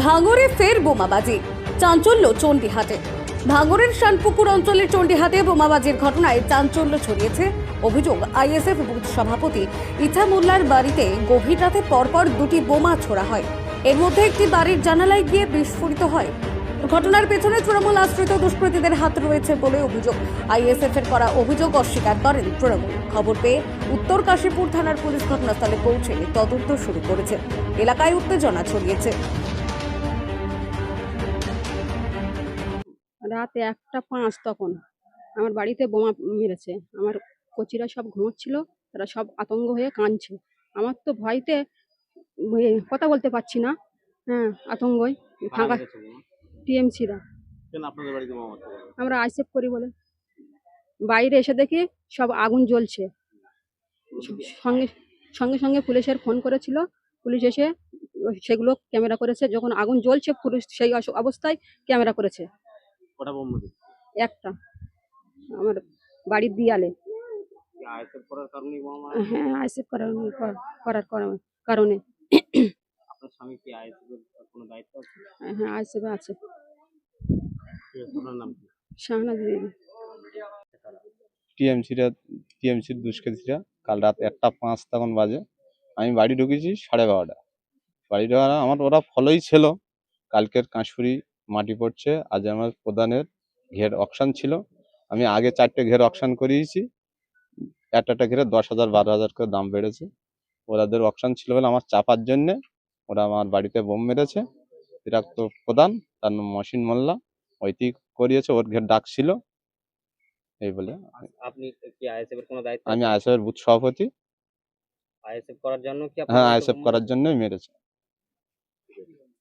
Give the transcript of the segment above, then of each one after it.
ভাঙরে ফের বোমাবাজি। চাঞ্চল্য চণ্ডীহাটে। ভাঙরের শানপুকুর অঞ্চলের চণ্ডীহাটে বোমাবাজির ঘটনায় চাঞ্চল্য ছড়িয়েছে অভিযোগ আইএসএফ বুথ সভাপতি ইথা মোল্লার বাড়িতে গভীর রাতে পরপর দুটি বোমা ছোড়া হয়। এর মধ্যে একটি বাড়ির জানালায় গিয়ে বিস্ফোরিত হয়। ঘটনার পেছনে তৃণমূল আশ্রিত দুষ্কৃতীদের হাত রয়েছে বলে অভিযোগ। আইএসএফ এর করা অভিযোগ অস্বীকার করেন তৃণমূল। খবর পেয়ে উত্তর কাশীপুর থানার পুলিশ ঘটনাস্থলে পৌঁছে তদন্ত শুরু করেছে। এলাকায় উত্তেজনা ছড়িয়েছে। রাত একটা পাঁচ তখন আমার বাড়িতে বোমা মেরেছে। আমার কচিরা সব ঘুমোচ্ছিল তারা সব আতঙ্ক হয়ে কাঁদছে। আমার তো ভয়তে কথা বলতে পারছি না। হ্যাঁ আতঙ্কই। ফাঁকা টিএমসিরা? আমরা আইসেফ করি বলে। বাইরে এসে দেখি সব আগুন জ্বলছে। সঙ্গে সঙ্গে সঙ্গে পুলিশের ফোন করেছিল। পুলিশ এসে সেগুলো ক্যামেরা করেছে। যখন আগুন জ্বলছে পুলিশ সেই অবস্থায় ক্যামেরা করেছে। কটা বোম মেরেছে? একটা। আমার বাড়ির দিয়ালে। কি আইএসএফ করার মারা? হ্যাঁ আইসেফ করার করার করার কারণে। আপনার স্বামী কি আইএসএফ কোনো দায়িত্ব আছে? হ্যাঁ আইসেফে আছে। আপনার নাম কি? শাহনাজ দেবী টিএমসিরা টিএমসির দুষ্কৃতীরা কাল রাত একটা পাঁচ তখন বাজে। আমি বাড়ি ঢুকেছি সাড়ে বারোটা বাড়ি ঢোকার আমার ওরা ফলোই ছিল। কালকের কাঁশুরি মাটি পড়ছে। আজ আমার প্রধানের ঘের অকশান ছিল। আমি আগে চারটে ঘের অকশান করিয়েছি। একটা একটা ঘেরে দশ হাজার বারো হাজার করে দাম বেড়েছে। ওরাদের অকশান ছিল বলে আমার চাপার জন্যে ওরা আমার বাড়িতে বোম মেরেছে। বিরাক্ত প্রধান তার নাম মসিন মোল্লা ওইটি করিয়েছে ওর ঘের ডাক ছিল। এই বলে। আপনি কি আইএসএফ এর কোনো দায়িত্ব? আমি আইএসএফ বুথ সভাপতি। আইএসএফ করার জন্য কি হ্যাঁ আইএসএফ করার জন্যই মেরেছে।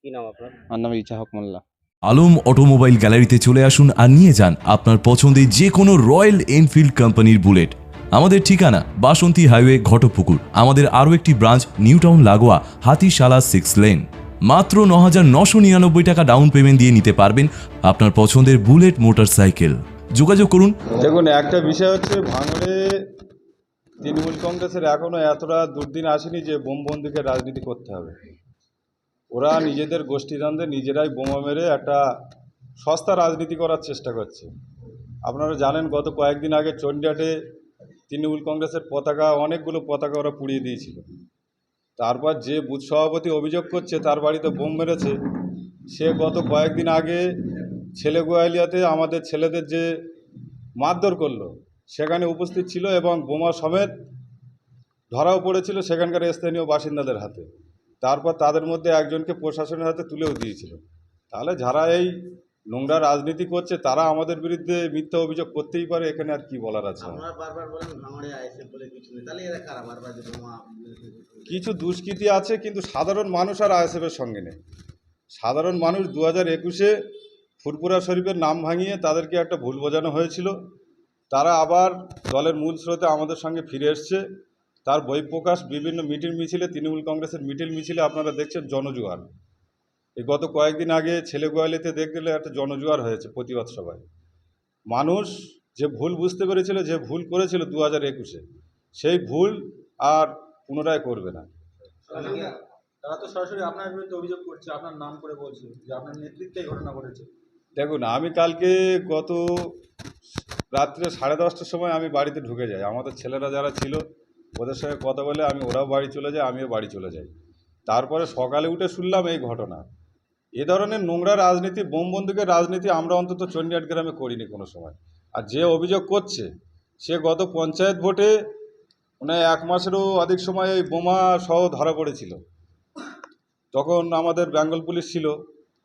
কি নাম আপনার? আমার নাম ইচ্ছা হক মোল্লা। আলম অটোমোবাইল গ্যালারিতে চলে আসুন আর নিয়ে যান আপনার পছন্দের যে কোনো রয়্যাল এনফিল্ড কোম্পানির বুলেট। আমাদের ঠিকানা, বাসন্তী হাইওয়ে, ঘটপুকুর। আমাদের আরও একটি ব্রাঞ্চ নিউ টাউন লাগোয়া, হাতিশালা, সিক্স লেন। মাত্র ন হাজার নশো নিরানব্বই টাকা ডাউন পেমেন্ট দিয়ে নিতে পারবেন আপনার পছন্দের বুলেট মোটর সাইকেল যোগাযোগ করুন। দেখুন, একটা বিষয় হচ্ছে, ভাঙড়ে তৃণমূল কংগ্রেসের এখনও এতটা দুর্দিন আসেনি যে বোম বন্দুকের রাজনীতি করতে হবে। ওরা নিজেদের গোষ্ঠীদ্বন্দ্বে নিজেরাই বোমা মেরে একটা সস্তা রাজনীতি করার চেষ্টা করছে। আপনারা জানেন গত কয়েকদিন আগে চণ্ডীহাটে তৃণমূল কংগ্রেসের পতাকা, অনেকগুলো পতাকা ওরা পুড়িয়ে দিয়েছিল। তারপর যে বুথ সভাপতি অভিযোগ করছে, তার বাড়িতে বোম মেরেছে, সে গত কয়েকদিন আগে ছেলে গোয়ালিয়াতে আমাদের ছেলেদের যে মারধর করল, সেখানে উপস্থিত ছিল এবং বোমা সমেত ধরাও পড়েছিল সেখানকার স্থানীয় বাসিন্দাদের হাতে। তারপর তাদের মধ্যে একজনকে প্রশাসনের হাতে তুলেও দিয়েছিল। তাহলে যারা এই নোংরা রাজনীতি করছে তারা আমাদের বিরুদ্ধে মিথ্যা অভিযোগ করতেই পারে এখানে আর কি বলার আছে? কিছু দুষ্কৃতি আছে কিন্তু সাধারণ মানুষ আর আইএসএফের সঙ্গে নেই। সাধারণ মানুষ দু হাজার একুশে ফুরপুরা শরীফের নাম ভাঙিয়ে তাদেরকে একটা ভুল বোঝানো হয়েছিল। তারা আবার দলের মূল স্রোতে আমাদের সঙ্গে ফিরে এসছে। তার বহিঃপ্রকাশ বিভিন্ন মিটিং মিছিলে তৃণমূল কংগ্রেসের মিটিং মিছিলে আপনারা দেখছেন জনজোয়ার। এই গত কয়েকদিন আগে ছেলে গোয়ালিতে দেখতে গেলে একটা জনজোয়ার হয়েছে প্রতিবাদ সভায়। মানুষ যে ভুল বুঝতে পেরেছিল যে ভুল করেছিল দু হাজার একুশে সেই ভুল আর পুনরায় করবে না। তারা তো সরাসরি আপনার বিরুদ্ধে অভিযোগ করছে আপনার নাম করে বলছে যে আপনার নেতৃত্বে ঘটনা ঘটেছে। দেখুন আমি কালকে গত রাত্রে সাড়ে দশটার সময় আমি বাড়িতে ঢুকে যাই। আমাদের ছেলেরা যারা ছিল ওদের সঙ্গে কথা বলে আমি ওরাও বাড়ি চলে যাই আমিও বাড়ি চলে যাই। তারপরে সকালে উঠে শুনলাম এই ঘটনা। এ ধরনের নোংরা রাজনীতি, বোম বন্দুকের রাজনীতি আমরা অন্তত চণ্ডীহাট গ্রামে করিনি কোনো সময়। আর যে অভিযোগ করছে, সে গত পঞ্চায়েত ভোটে মানে এক মাসেরও অধিক সময় এই বোমা সহ ধরা পড়েছিল। তখন আমাদের বেঙ্গল পুলিশ ছিল,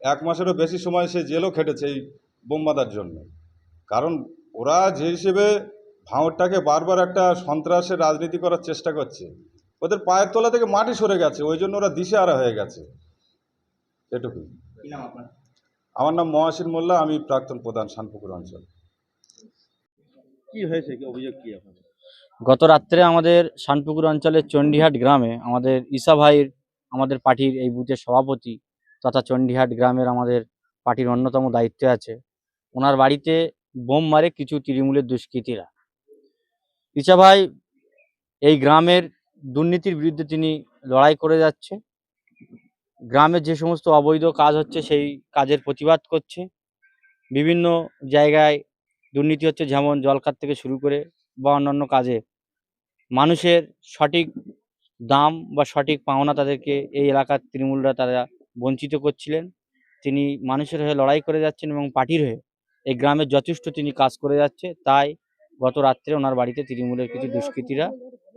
এক মাসেরও বেশি সময় সে জেলও খেটেছে এই বোমবাদার জন্য। কারণ ওরা যে হিসেবে ভাঁড়টাকে বারবার একটা সন্ত্রাসের রাজনীতি করার চেষ্টা করছে। ওদের পায়ের তলা থেকে মাটি সরে গেছে ওই জন্য ওরা দিশে দিশেহারা হয়ে গেছে। এটুকুই। কি নাম আপনার? আমার নাম মহাসিন মোল্লা আমি প্রাক্তন প্রধান শানপুকুর অঞ্চল। কি হয়েছে? কি অভিযোগ কি আপনাদের? গত রাত্রে আমাদের শানপুকুর অঞ্চলের চণ্ডীহাট গ্রামে আমাদের ঈশা ভাইয়ের আমাদের পার্টির এই বুথের সভাপতি তথা চণ্ডীহাট গ্রামের আমাদের পার্টির অন্যতম দায়িত্বে আছে। ওনার বাড়িতে বোম মারে কিছু তৃণমূলের দুষ্কৃতীরা। ঈশা ভাই, এই গ্রামের দুর্নীতির বিরুদ্ধে তিনি লড়াই করে যাচ্ছে। গ্রামের যে সমস্ত অবৈধ কাজ হচ্ছে, সেই কাজের প্রতিবাদ করছে। বিভিন্ন জায়গায় দুর্নীতি হচ্ছে, যেমন জলখাত থেকে শুরু করে বা অন্যান্য কাজে। মানুষের সঠিক দাম বা সঠিক পাওনা তাদেরকে এই এলাকার তৃণমূলরা তারা বঞ্চিত করছিলেন। তিনি মানুষের হয়ে লড়াই করে যাচ্ছেন এবং পার্টির হয়ে এই গ্রামের যথেষ্ট তিনি কাজ করে যাচ্ছে। তাই গত রাত্রে ওনার বাড়িতে তৃণমূলের কিছু দুষ্কৃতীরা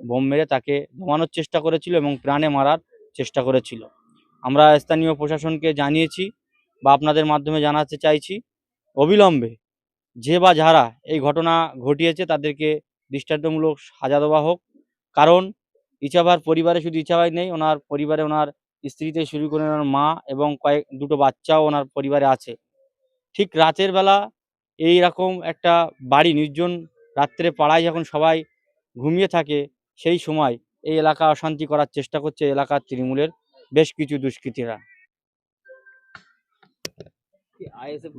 বোম মেরে তাকে দমানোর চেষ্টা করেছিল এবং প্রাণে মারার চেষ্টা করেছিল। আমরা স্থানীয় প্রশাসনকে জানিয়েছি বা আপনাদের মাধ্যমে জানাতে চাইছি অবিলম্বে যে বা যারা এই ঘটনা ঘটিয়েছে তাদেরকে দৃষ্টান্তমূলক সাজা দেওয়া হোক। কারণ ইচাবার পরিবারে শুধু ইচাবাই নেই ওনার পরিবারে ওনার স্ত্রীতে শুরু করে ওনার মা এবং কয়েক দুটো বাচ্চাও ওনার পরিবারে আছে। ঠিক রাতের বেলা এই রকম একটা বাড়ি নির্জন রাত্রে পাড়ায় যখন সবাই ঘুমিয়ে থাকে সেই সময় এই এলাকা অশান্তি করার চেষ্টা করছে এলাকার তৃণমূলের বেশ কিছু দুষ্কৃতীরা। আইএসএফ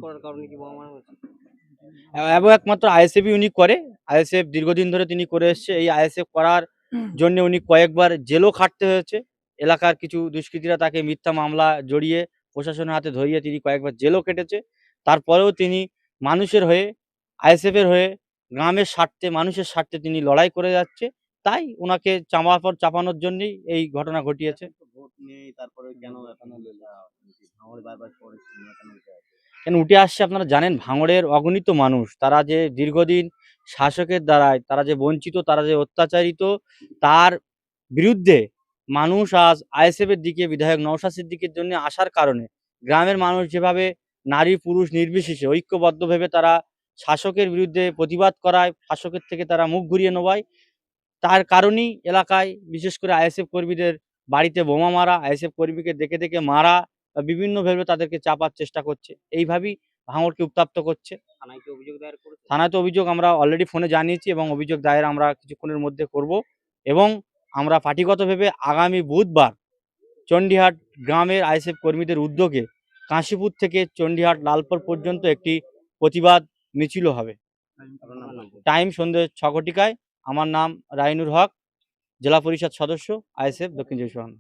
এবং একমাত্র আইএসএফই উনি করে। আইএসএফ দীর্ঘদিন ধরে তিনি করে এসছে। এই আইএসএফ করার জন্য উনি কয়েকবার জেলও খাটতে হয়েছে। এলাকার কিছু দুষ্কৃতীরা তাকে মিথ্যা মামলা জড়িয়ে প্রশাসনের হাতে ধরিয়ে তিনি কয়েকবার জেলও কেটেছে। তারপরেও তিনি মানুষের হয়ে আইএসএফ এর হয়ে গ্রামের স্বার্থে মানুষের স্বার্থে তিনি লড়াই করে যাচ্ছে। তাই ওনাকে চাপানোর চাপানোর জন্যই এই ঘটনা ঘটিয়েছে। কেন উঠে আসছে? আপনারা জানেন ভাঙড়ের অগণিত মানুষ তারা যে দীর্ঘদিন শাসকের দ্বারায় তারা যে বঞ্চিত তারা যে অত্যাচারিত তার বিরুদ্ধে মানুষ আজ আইএসএফ এর দিকে বিধায়ক নওশাদ সিদ্দিকের জন্য আসার কারণে গ্রামের মানুষ যেভাবে নারী পুরুষ নির্বিশেষে ঐক্যবদ্ধভাবে তারা শাসকের বিরুদ্ধে প্রতিবাদ করায় শাসকের থেকে তারা মুখ ঘুরিয়ে নেওয়ায়। তার কারণেই এলাকায় বিশেষ করে আইএসএফ কর্মীদের বাড়িতে বোমা মারা আইএসএফ কর্মীকে দেখে দেখে মারা বা বিভিন্নভাবে তাদেরকে চাপার চেষ্টা করছে। এইভাবেই ভাঙড়কে উত্তাপ্ত করছে। থানায় কি অভিযোগ দায়ের করেছে? থানায় তো অভিযোগ আমরা অলরেডি ফোনে জানিয়েছি এবং অভিযোগ দায়ের আমরা কিছুক্ষণের মধ্যে করব এবং আমরা পার্টিগতভাবে আগামী বুধবার চণ্ডীহাট গ্রামের আইএসএফ কর্মীদের উদ্যোগে কাশীপুর থেকে চণ্ডীহাট লালপুর পর্যন্ত একটি প্রতিবাদ মিছিলও হবে। টাইম সন্ধ্যে ছ ঘটিকায়। আমার নাম রাইনুর হক জেলা পরিষদ সদস্য আইএসএফ দক্ষিণ চব্বিশ পরগনা।